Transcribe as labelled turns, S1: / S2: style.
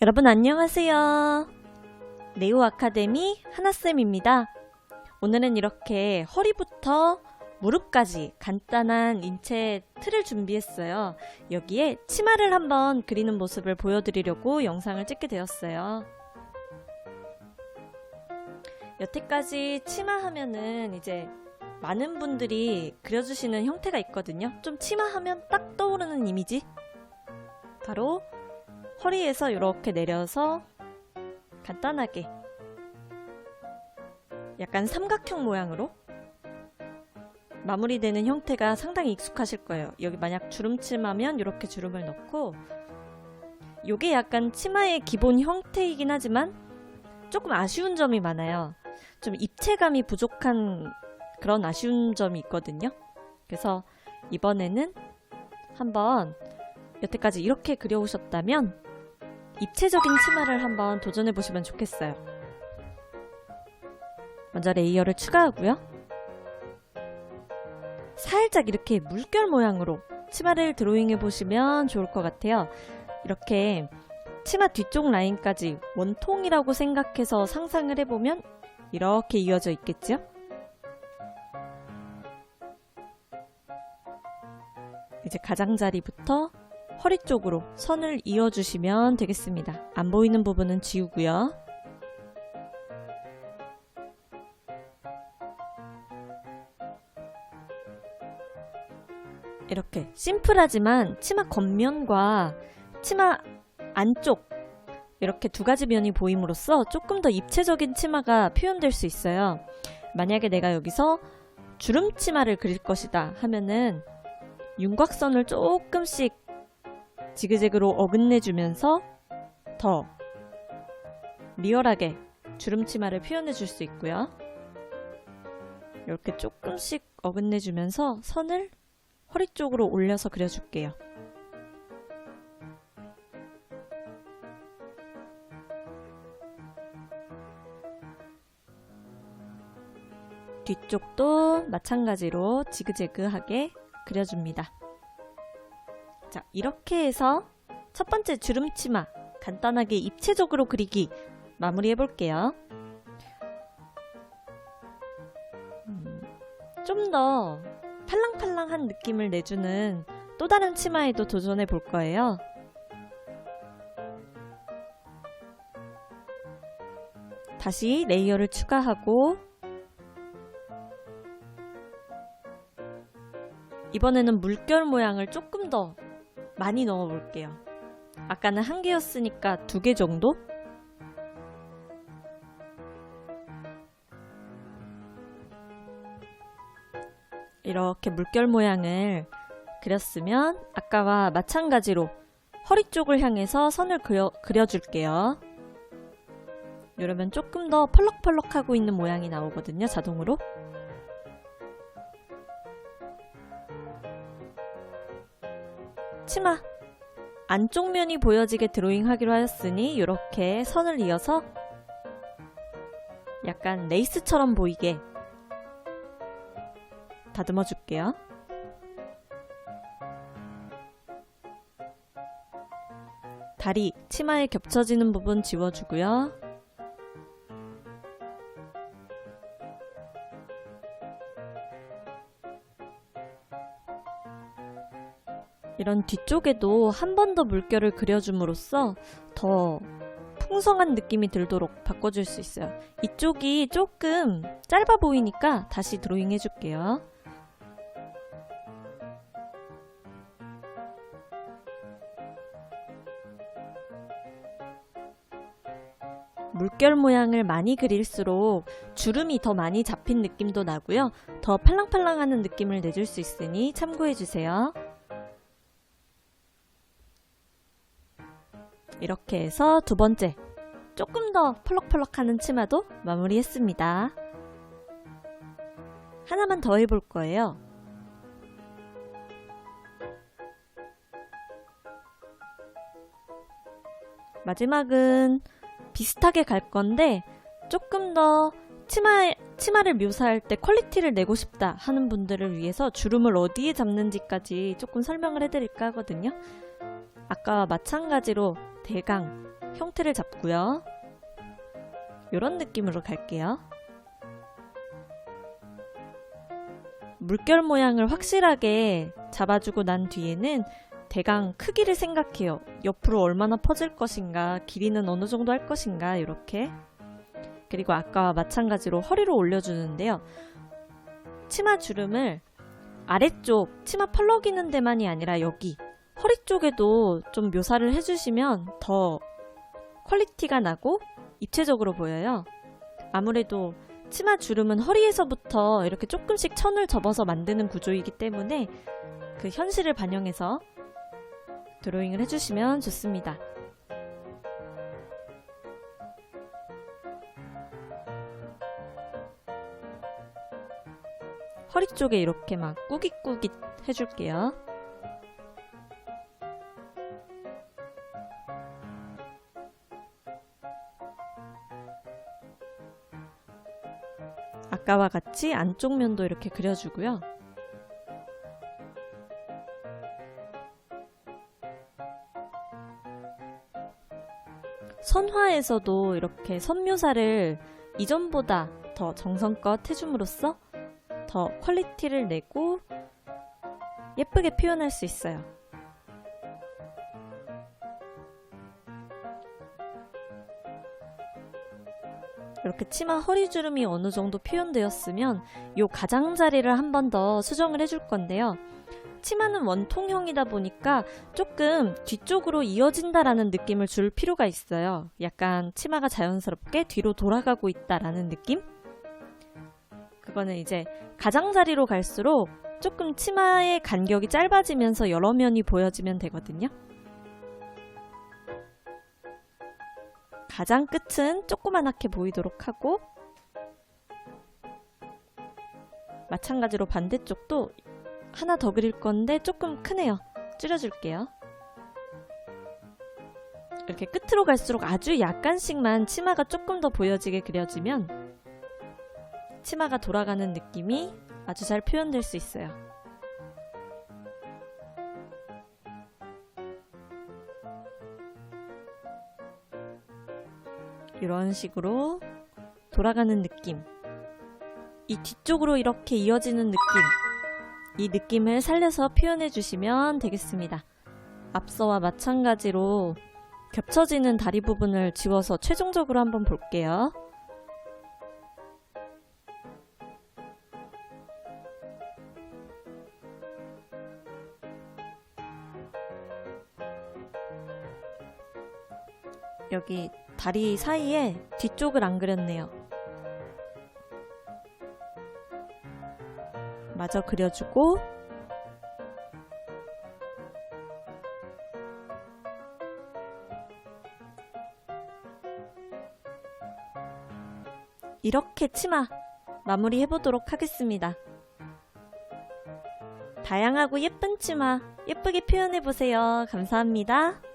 S1: 여러분 안녕하세요. 네오 아카데미 하나쌤입니다. 오늘은 이렇게 허리부터 무릎까지 간단한 인체 틀을 준비했어요. 여기에 치마를 한번 그리는 모습을 보여드리려고 영상을 찍게 되었어요. 여태까지 치마 하면은 이제 많은 분들이 그려주시는 형태가 있거든요. 좀 치마 하면 딱 떠오르는 이미지? 바로 허리에서 이렇게 내려서 간단하게 약간 삼각형 모양으로 마무리되는 형태가 상당히 익숙하실 거예요. 여기 만약 주름 치마면 이렇게 주름을 넣고 요게 약간 치마의 기본 형태이긴 하지만 조금 아쉬운 점이 많아요. 좀 입체감이 부족한 그런 아쉬운 점이 있거든요. 그래서 이번에는 한번 여태까지 이렇게 그려오셨다면 입체적인 치마를 한번 도전해 보시면 좋겠어요. 먼저 레이어를 추가하고요. 살짝 이렇게 물결 모양으로 치마를 드로잉해 보시면 좋을 것 같아요. 이렇게 치마 뒤쪽 라인까지 원통이라고 생각해서 상상을 해보면 이렇게 이어져 있겠죠? 이제 가장자리부터 허리 쪽으로 선을 이어주시면 되겠습니다. 안 보이는 부분은 지우고요. 이렇게 심플하지만 치마 겉면과 치마 안쪽 이렇게 두 가지 면이 보임으로써 조금 더 입체적인 치마가 표현될 수 있어요. 만약에 내가 여기서 주름 치마를 그릴 것이다 하면은 윤곽선을 조금씩 지그재그로 어긋내주면서 더 리얼하게 주름 치마를 표현해 줄 수 있고요. 이렇게 조금씩 어긋내주면서 선을 허리 쪽으로 올려서 그려줄게요. 뒤쪽도 마찬가지로 지그재그하게 그려줍니다. 자, 이렇게 해서 첫 번째 주름 치마 간단하게 입체적으로 그리기 마무리해 볼게요. 음, 좀더 팔랑팔랑한 느낌을 내주는 또 다른 치마에도 도전해 볼 거예요. 다시 레이어를 추가하고 이번에는 물결 모양을 조금 더 많이 넣어 볼게요. 아까는 한 개였으니까 두 개 정도? 이렇게 물결 모양을 그렸으면 아까와 마찬가지로 허리 쪽을 향해서 선을 그려, 그려줄게요. 이러면 조금 더 펄럭펄럭하고 있는 모양이 나오거든요, 자동으로. 치마 안쪽 면이 보여지게 드로잉 하기로 하였으니 이렇게 선을 이어서 약간 레이스처럼 보이게 다듬어 줄게요. 다리, 치마에 겹쳐지는 부분 지워주고요. 이런 뒤쪽에도 한 번 더 물결을 그려줌으로써 더 풍성한 느낌이 들도록 바꿔줄 수 있어요. 이쪽이 조금 짧아 보이니까 다시 드로잉 해줄게요. 물결 모양을 많이 그릴수록 주름이 더 많이 잡힌 느낌도 나고요. 더 팔랑팔랑하는 느낌을 내줄 수 있으니 참고해주세요. 이렇게 해서 두 번째 조금 더 펄럭펄럭하는 치마도 마무리했습니다. 하나만 더 해볼 거예요. 마지막은 비슷하게 갈 건데 조금 더 치마, 치마를 묘사할 때 퀄리티를 내고 싶다 하는 분들을 위해서 주름을 어디에 잡는지까지 조금 설명을 해드릴까 하거든요. 아까와 마찬가지로 대강 형태를 잡고요. 이런 느낌으로 갈게요. 물결 모양을 확실하게 잡아주고 난 뒤에는 대강 크기를 생각해요. 옆으로 얼마나 퍼질 것인가, 길이는 어느 정도 할 것인가, 이렇게. 그리고 아까와 마찬가지로 허리로 올려주는데요. 치마 주름을 아래쪽 치마 펄럭이는 데만이 아니라 여기 허리 쪽에도 좀 묘사를 해주시면 더 퀄리티가 나고 입체적으로 보여요. 아무래도 치마 주름은 허리에서부터 이렇게 조금씩 천을 접어서 만드는 구조이기 때문에 그 현실을 반영해서 드로잉을 해주시면 좋습니다. 허리 쪽에 이렇게 막 꾸깃꾸깃 해줄게요. 아까와 같이 안쪽 면도 이렇게 그려주고요. 선화에서도 이렇게 선묘사를 이전보다 더 정성껏 해줌으로써 더 퀄리티를 내고 예쁘게 표현할 수 있어요. 이렇게 치마 허리 주름이 어느 정도 표현되었으면 이 가장자리를 한 번 더 수정을 해줄 건데요. 치마는 원통형이다 보니까 조금 뒤쪽으로 이어진다라는 느낌을 줄 필요가 있어요. 약간 치마가 자연스럽게 뒤로 돌아가고 있다라는 느낌? 그거는 이제 가장자리로 갈수록 조금 치마의 간격이 짧아지면서 여러 면이 보여지면 되거든요. 가장 끝은 조그만하게 보이도록 하고 마찬가지로 반대쪽도 하나 더 그릴 건데 조금 크네요. 줄여줄게요. 이렇게 끝으로 갈수록 아주 약간씩만 치마가 조금 더 보여지게 그려지면 치마가 돌아가는 느낌이 아주 잘 표현될 수 있어요. 이런 식으로 돌아가는 느낌. 이 뒤쪽으로 이렇게 이어지는 느낌. 이 느낌을 살려서 표현해 주시면 되겠습니다. 앞서와 마찬가지로 겹쳐지는 다리 부분을 지워서 최종적으로 한번 볼게요. 여기 다리 사이에 뒤쪽을 안 그렸네요. 마저 그려주고 이렇게 치마 마무리 해보도록 하겠습니다. 다양하고 예쁜 치마 예쁘게 표현해보세요. 감사합니다.